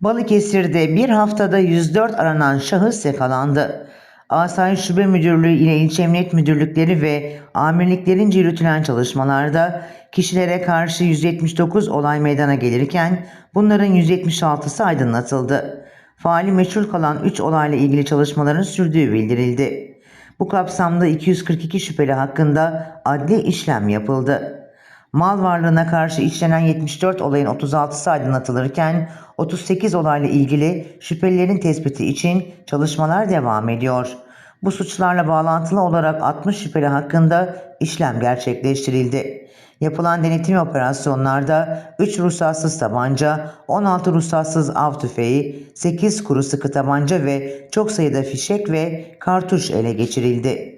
Balıkesir'de bir haftada 104 aranan şahıs yakalandı. Asayiş Şube Müdürlüğü ile İlçe Emniyet Müdürlükleri ve amirliklerince yürütülen çalışmalarda kişilere karşı 179 olay meydana gelirken bunların 176'sı aydınlatıldı. Faali meçhul kalan 3 olayla ilgili çalışmaların sürdüğü bildirildi. Bu kapsamda 242 şüpheli hakkında adli işlem yapıldı. Mal varlığına karşı işlenen 74 olayın 36'sı aydınlatılırken 38 olayla ilgili şüphelilerin tespiti için çalışmalar devam ediyor. Bu suçlarla bağlantılı olarak 60 şüpheli hakkında işlem gerçekleştirildi. Yapılan denetim operasyonlarda 3 ruhsatsız tabanca, 16 ruhsatsız av tüfeği, 8 kuru sıkı tabanca ve çok sayıda fişek ve kartuş ele geçirildi.